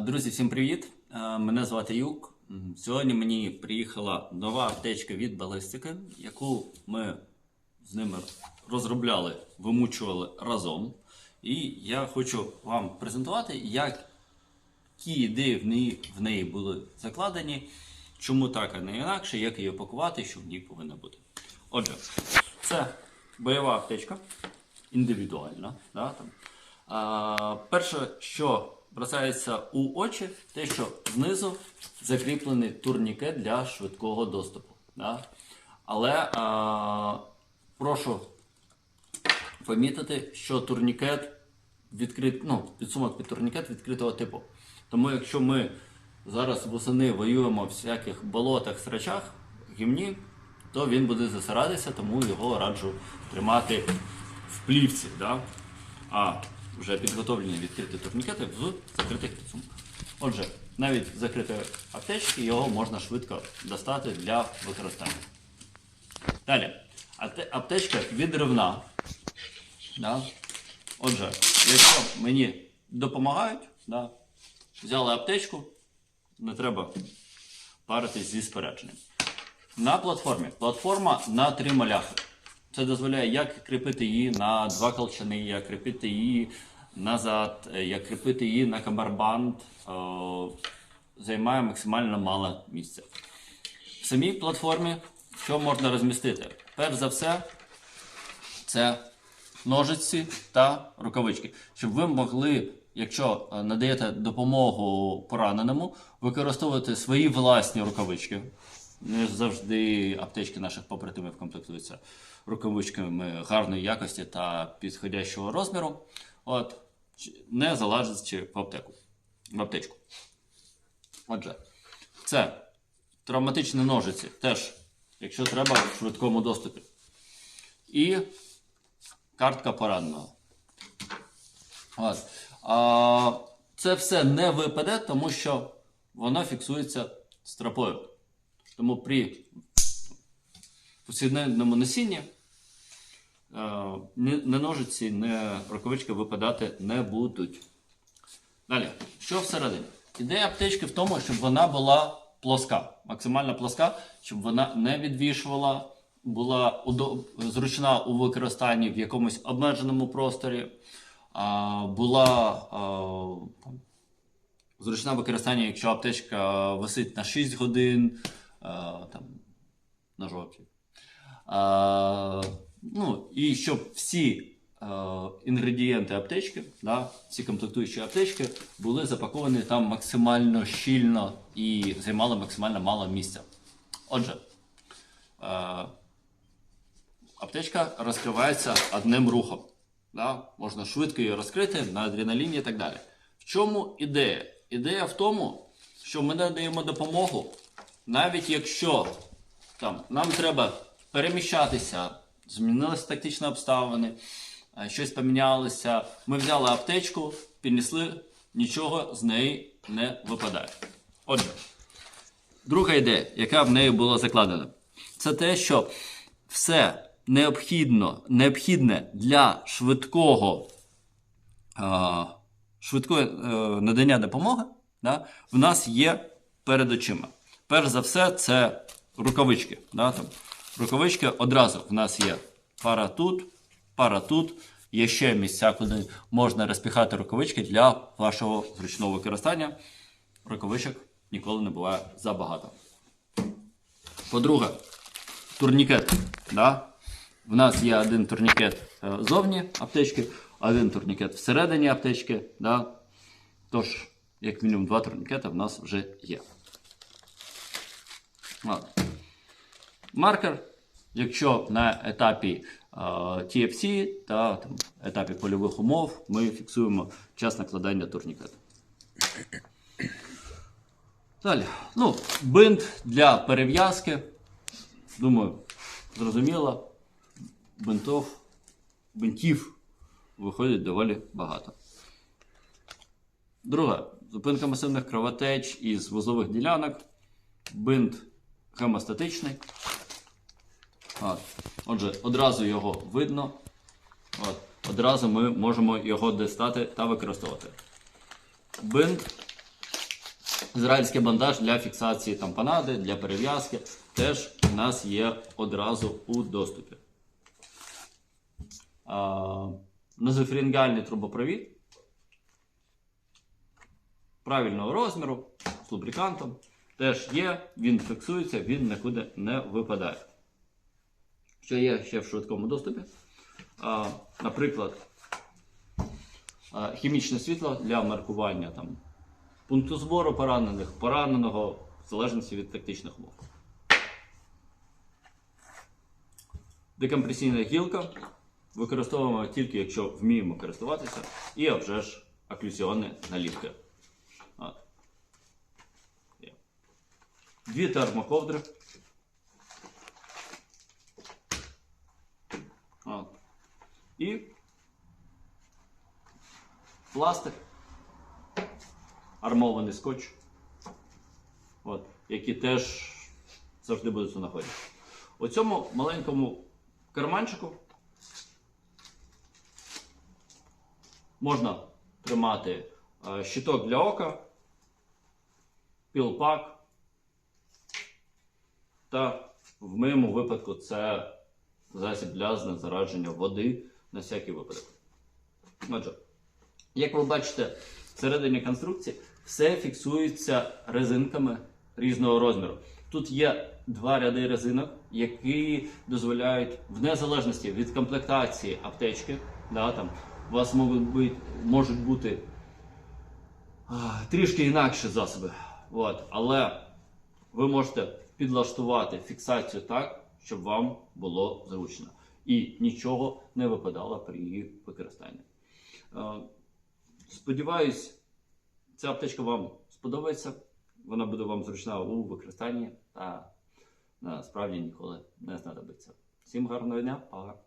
Друзі, всім привіт! Мене звати Юк. Сьогодні мені приїхала нова аптечка від балістики, яку ми з ними розробляли, вимучували разом. І я хочу вам презентувати, які ідеї в неї, в неї були закладені, чому так, а не інакше, як її опакувати, що в ній повинно бути. Отже, це бойова аптечка, індивідуальна. Да, там. А, перше, що бросається у очі, те, що знизу закріплений турнікет для швидкого доступу. Да? Але а, прошу помітити, що турнікет відкрит, ну, підсумок під турнікет відкритого типу. Тому якщо ми зараз восени воюємо в всяких болотах, срачах, гімні, то він буде засиратися, тому його раджу тримати в плівці. Да? А вже підготовлені відкриті турнікети в закритих підсумках. Отже, навіть з закритої аптечки його можна швидко достати для використання. Далі. Аптечка відривна. Да? Отже, якщо мені допомагають, да, взяли аптечку, не треба паритись зі спорядженням. На платформі. Платформа на три маляхи. Це дозволяє як кріпити її на два колчани, як кріпити її назад, як кріпити її на камербанд. Е, Займає максимально мало місця. В самій платформі що можна розмістити? Перш за все, це ножиці та рукавички, щоб ви могли, якщо е, надаєте допомогу пораненому, використовувати свої власні рукавички. Не завжди аптечки наших побратимів комплектуються рукавичками гарної якості та підходящого розміру. От, не залежить в аптеку. В аптечку. Отже, це травматичні ножиці теж, якщо треба, в швидкому доступі. І картка пораненого. От. А, це все не випаде, тому що воно фіксується стропою. Тому при повсякденному носінні е, ні, ні ножиці, ні рукавички випадати не будуть. Далі, що всередині? Ідея аптечки в тому, щоб вона була плоска, максимально плоска, щоб вона не відвішувала, була зручна у використанні в якомусь обмеженому просторі, була зручна в використанні, якщо аптечка висить на 6 годин там, на жовті. А, ну, і щоб всі е, інгредієнти аптечки, да, всі комплектуючі аптечки були запаковані там максимально щільно і займали максимально мало місця. Отже, е, аптечка розкривається одним рухом. Да? Можна швидко її розкрити на адреналіні і так далі. В чому ідея? Ідея в тому, що ми надаємо допомогу, навіть якщо там, нам треба переміщатися, змінилися тактичні обставини, е, щось помінялося. Ми взяли аптечку, піднесли, нічого з неї не випадає. Отже, друга ідея, яка в неї була закладена, це те, що все необхідно, необхідне для швидкого, е, швидкого е, надання допомоги, да, в нас є перед очима. Перш за все, це рукавички. Да, там. Рукавички одразу в нас є пара тут, пара тут. Є ще місця, куди можна розпіхати рукавички для вашого зручного використання. Рукавичок ніколи не буває забагато. По-друге, турнікет. Да? В нас є один турнікет е, зовні аптечки, один турнікет всередині аптечки. Да? Тож, як мінімум, два турнікети в нас вже є. Маркер, якщо на етапі е, TFC та там, етапі польових умов ми фіксуємо час накладання турнікету. Далі. Ну, бинт для перев'язки. Думаю, зрозуміло. Бинтов, бинтів виходить доволі багато. Друге. Зупинка масивних кровотеч із вузлових ділянок. Бинт гемостатичний. От. Отже, одразу його видно. От. Одразу ми можемо його дістати та використовувати. Бинт Ізраїльський бандаж для фіксації там панади, для перев'язки теж у нас є одразу у доступі. А, Назофрінгальний трубопровід правильного розміру з лубрикантом теж є, він фіксується, він нікуди не випадає. Що є ще в швидкому доступі? А, наприклад, а, хімічне світло для маркування там, пункту збору поранених, пораненого, в залежності від тактичних умов. Декомпресійна гілка використовуємо тільки якщо вміємо користуватися, і а вже ж оклюзіонні наліпки. От. Є. Дві термоковдри. От. І пластик, армований скотч, от, які теж завжди будуть у. У цьому маленькому карманчику можна тримати е, щиток для ока, пілпак, та в моєму випадку це засіб для знезарадження води на всякий випадок. Отже, як ви бачите, всередині конструкції все фіксується резинками різного розміру. Тут є два ряди резинок, які дозволяють, в незалежності від комплектації аптечки, да, там, у вас можуть бути, можуть бути а, трішки інакші засоби. От, але ви можете підлаштувати фіксацію так, щоб вам було зручно. І нічого не випадало при її використанні. Е, Сподіваюсь, ця аптечка вам сподобається. Вона буде вам зручна у використанні та насправді ніколи не знадобиться. Всім гарного дня, па!